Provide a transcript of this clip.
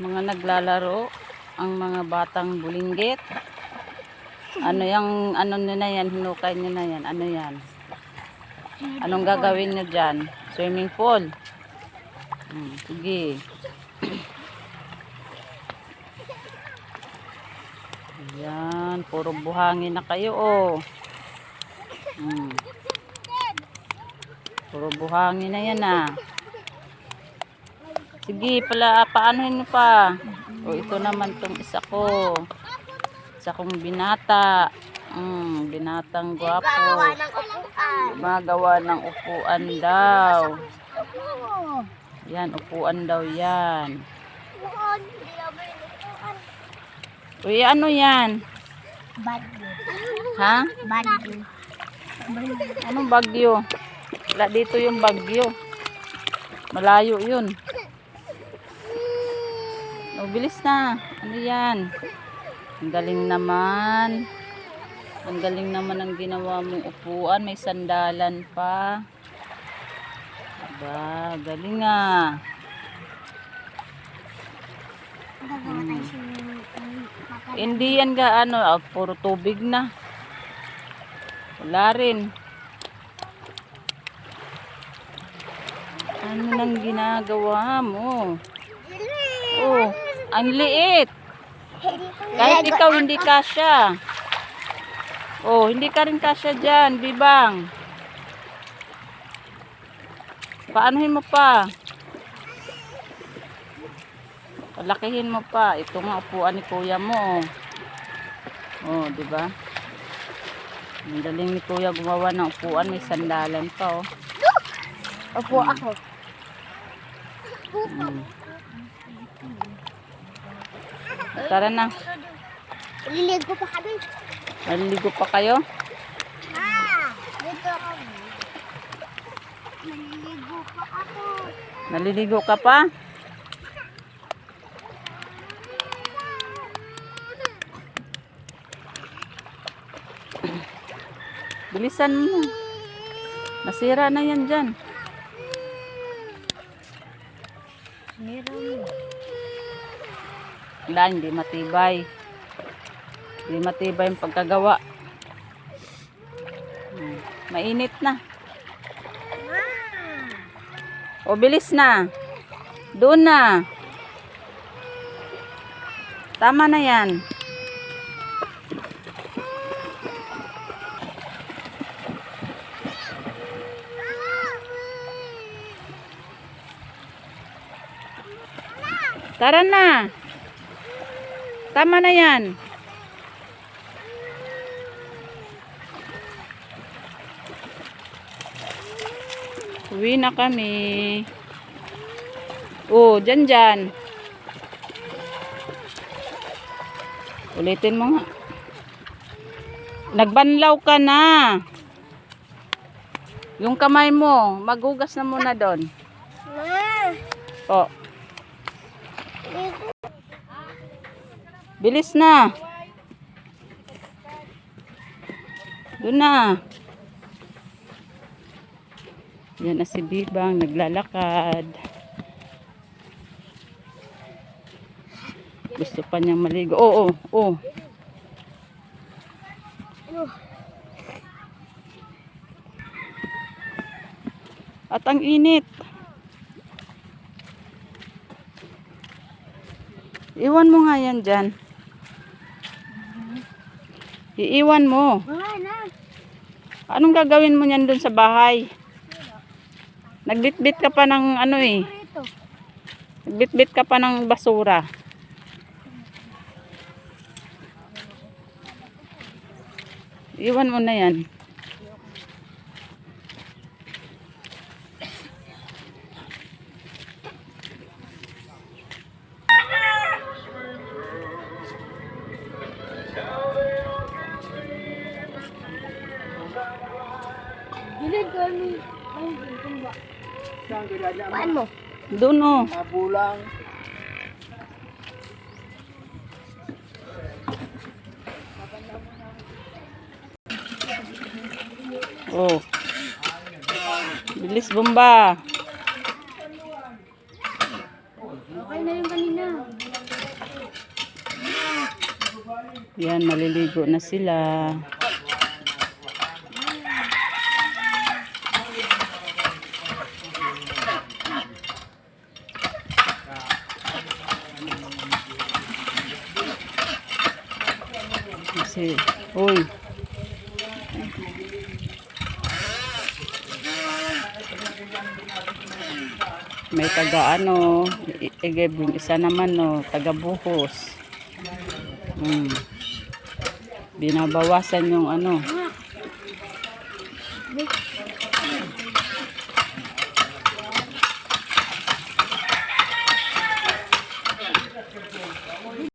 mga naglalaro ang mga batang bulinggit. Ano yung ano nyo na yan, hinukay nyo na yan, ano yan? Anong gagawin nyo dyan? Swimming pool? Hmm, sige. Ayan, puro buhangin na kayo oh. Hmm. Puro buhangin na yan ah. Sige, pala, paanohin mo pa? O, ito naman tong isa ko. Isa kong binata. Mm, binatang gwapo. ng upuan. Magawa ng upuan daw. Yan, upuan daw yan. Uy, ano yan? Bagyo. Ha? Bagyo. Anong bagyo? Wala dito yung bagyo. Malayo yun. O, bilis na. Ano yan? Ang galing naman. Ang galing naman ang ginawa mong upuan. May sandalan pa. Aba, galing ah. Hindi yan ga ano, ah, puro tubig na. Wala rin. Ano nang ginagawa mo? Oh, ang liit. Kahit ikaw hindi kasya. Oh, hindi ka rin kasya dyan, bibang. Paanohin mo pa? Palakihin mo pa. Ito nga upuan ni kuya mo. Oh, oh di ba? Ang galing ni kuya gumawa ng upuan. May sandalan pa, oh. Upo ako. Mm. Tara na. Liligo pa kami. Maliligo pa kayo? Ah, dito ako. Naliligo pa ako. Naliligo ka pa? Bilisan mo. Nasira na yan dyan. Meron. Wala, hindi matibay. Hindi matibay yung pagkagawa. Hmm, Mainit na. O, bilis na. Doon na. Tama na yan. Tara na. Tama na yan. Uwi na kami. Oh, dyan dyan. Ulitin mo nga. Nagbanlaw ka na. Yung kamay mo, maghugas na muna doon. Ma, Oh. Bilis na. Doon na. Yan na si Bibang, naglalakad. Gusto pa niyang maligo. Oo, oo, oo. Ano? At ang init. Iwan mo nga yan dyan. Iiwan mo. Anong gagawin mo niyan dun sa bahay? Nagbitbit ka pa ng ano eh. Ito. Nagbitbit ka pa ng basura. Iwan mo na yan. Saan mo? Doon oh. o. Abulang. Oh. Bilis bomba. Okay na yung kanina. Yan, maliligo na sila. Kasi, uy. May taga ano, igibing isa naman no, taga buhos. Hmm. Binabawasan yung ano.